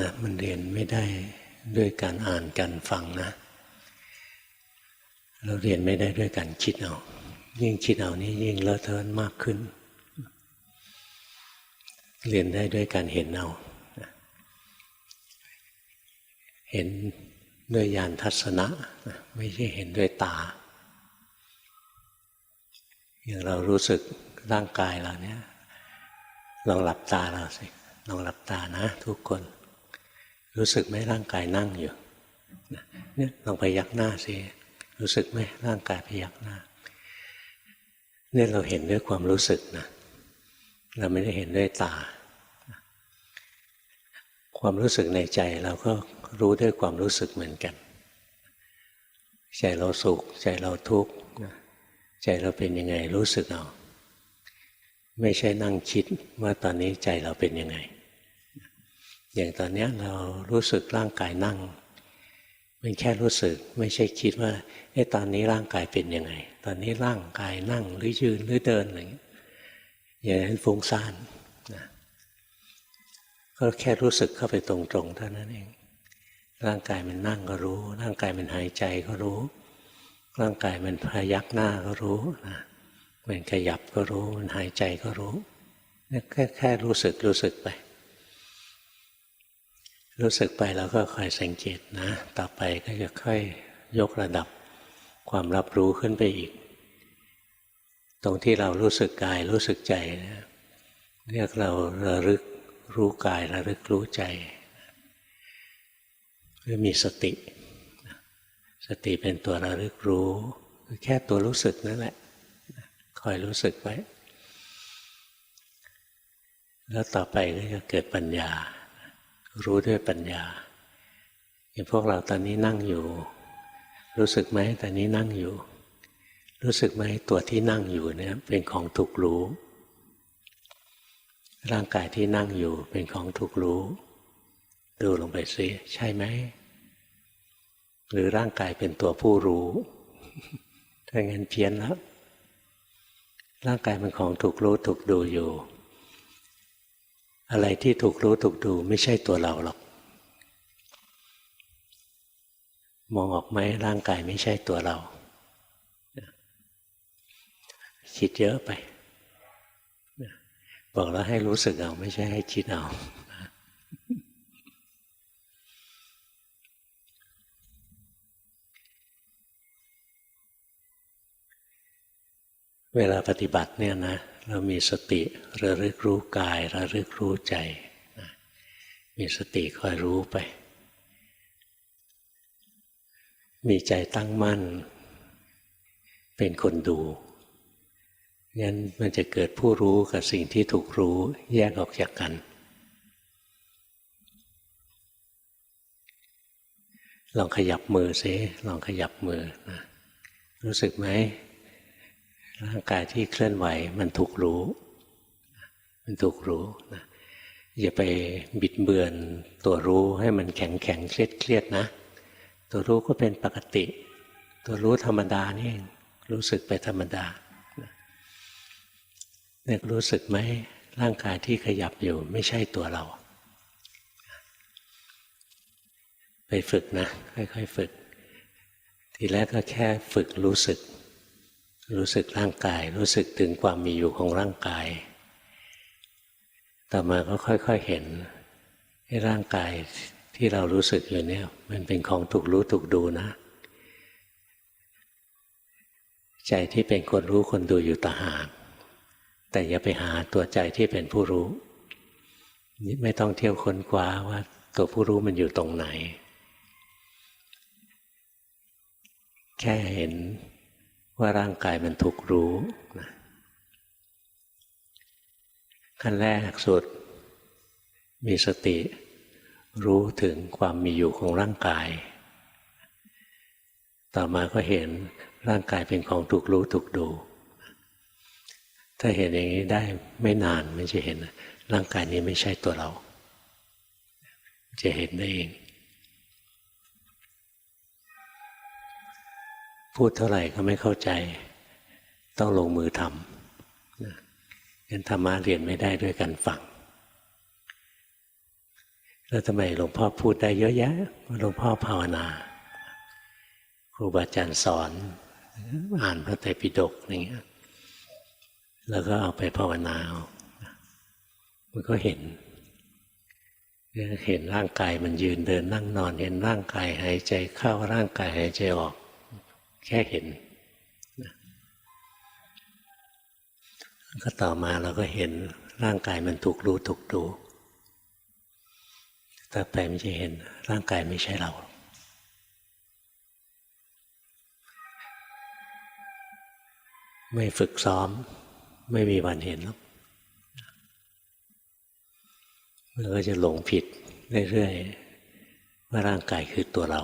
นะมันเรียนไม่ได้ด้วยการอ่านการฟังนะเราเรียนไม่ได้ด้วยการคิดเอายิ่งคิดเอานี่ยิ่งเลอะเทอะมากขึ้น เรียนได้ด้วยการเห็นเอาเห็นด้วยญาณทัศนะ ไม่ใช่เห็นด้วยตา อย่างเรารู้สึกร่างกายเราเนี่ยลองหลับตาเราสิลองหลับตานะทุกคน รู้สึกไหมร่างกายนั่งอยู่เนี่ยลองพยักหน้าสิรู้สึกไหมร่างกายพยักหน้าเนี่ยเราเห็นด้วยความรู้สึกนะเราไม่ได้เห็นด้วยตา ความรู้สึกในใจเราก็รู้ด้วยความรู้สึกเหมือนกัน ใจเราสุข ใจเราทุกข์ใจเราเป็นยังไงรู้สึกเอา ไม่ใช่นั่งคิดว่าตอนนี้ใจเราเป็นยังไง อย่างตอนนี้เรารู้สึกร่างกายนั่ง มันแค่รู้สึกไม่ใช่คิดว่าไอ้ตอนนี้ร่างกายเป็นยังไง ตอนนี้ร่างกายนั่งหรือยืนหรือเดินอะไรอย่างนี้อย่างนั้นฟุ้งซ่านนะก็แค่รู้สึกเข้าไปตรงๆเท่านั้นเอง ร่างกายมันนั่งก็รู้ ร่างกายมันหายใจก็รู้ ร่างกายมันพยักหน้าก็รู้นะมันขยับก็รู้ มันหายใจก็รู้แค่แค่รู้สึกรู้สึกไป รู้สึกไปแล้วก็คอยสังเกตนะ ต่อไปก็จะค่อยยกระดับความรับรู้ขึ้นไปอีก ตรงที่เรารู้สึกกายรู้สึกใจนะเรียกเราระลึกรู้กายระลึกรู้ใจก็มีสติ สติเป็นตัวระลึกรู้แค่ตัวรู้สึกนั่นแหละคอยรู้สึกไว้ แล้วต่อไปก็จะเกิดปัญญา รู้ด้วยปัญญาอย่างพวกเราตอนนี้นั่งอยู่ รู้สึกไหมตอนนี้นั่งอยู่ รู้สึกไหมตัวที่นั่งอยู่เนี่ยเป็นของถูกรู้ ร่างกายที่นั่งอยู่เป็นของถูกรู้ ดูลงไปซิใช่ไหมหรือร่างกายเป็นตัวผู้รู้ ถ้างั้นเพี้ยนแล้ว ร่างกายเป็นของถูกรู้ถูกดูอยู่ อะไรที่ถูกรู้ถูกดูไม่ใช่ตัวเราหรอก มองออกไหมร่างกายไม่ใช่ตัวเราคิดเยอะไป บอกแล้วให้รู้สึกเอาไม่ใช่ให้คิดเอาเวลาปฏิบัติเนี่ยนะ เรามีสติระลึกรู้กายระลึกรู้ใจนะมีสติคอยรู้ไป มีใจตั้งมั่น เป็นคนดูงั้นมันจะเกิดผู้รู้กับสิ่งที่ถูกรู้แยกออกจากกัน ลองขยับมือซิลองขยับมือนะรู้สึกไหม ร่างกายที่เคลื่อนไหวมันถูกรู้ มันถูกรู้นะอย่าไปบิดเบือนตัวรู้ให้มันแข็งแข็งเครียดเครียดนะ ตัวรู้ก็เป็นปกติ ตัวรู้ธรรมดานี่รู้สึกไปธรรมดาเนี่ยรู้สึกไหมร่างกายที่ขยับอยู่ไม่ใช่ตัวเรา ไปฝึกนะ ค่อยๆฝึก ทีแรกก็แค่ฝึกรู้สึก รู้สึกร่างกาย รู้สึกถึงความมีอยู่ของร่างกาย ต่อมาก็ค่อยๆเห็นให้ร่างกายที่เรารู้สึกอยู่เนี่ย มันเป็นของถูกรู้ถูกดูนะ ใจที่เป็นคนรู้คนดูอยู่ต่างหากแต่อย่าไปหาตัวใจที่เป็นผู้รู้ไม่ต้องเที่ยวค้นคว้าว่า ตัวผู้รู้มันอยู่ตรงไหน แค่เห็น ว่าร่างกายมันถูกรู้นะขั้นแรกสุด มีสติ รู้ถึงความมีอยู่ของร่างกาย ต่อมาก็เห็นร่างกายเป็นของถูกรู้ถูกดู ถ้าเห็นอย่างนี้ได้ไม่นานมันจะเห็น ร่างกายนี้ไม่ใช่ตัวเรา จะเห็นได้เอง พูดเท่าไหร่ก็ไม่เข้าใจ ต้องลงมือทำงั้นธรรมะเรียนไม่ได้ด้วยกันฟัง แล้วทำไมหลวงพ่อพูดได้เยอะแยะหลวงพ่อภาวนา ครูบาอาจารย์สอน อ่านพระไตรปิฎกอย่างเงี้ยแล้วก็เอาไปภาวนาเอามันก็เห็นเห็นร่างกายมันยืนเดินนั่งนอน เห็นร่างกายหายใจเข้าร่างกายหายใจออก แค่เห็นก็ต่อมาเราก็เห็นร่างกายมันถูกรู้ถูกดูต่อไปมันจะเห็นร่างกายไม่ใช่เรา ไม่ฝึกซ้อม ไม่มีวันเห็นหรอกมันก็จะหลงผิดเรื่อยๆว่าร่างกายคือตัวเรา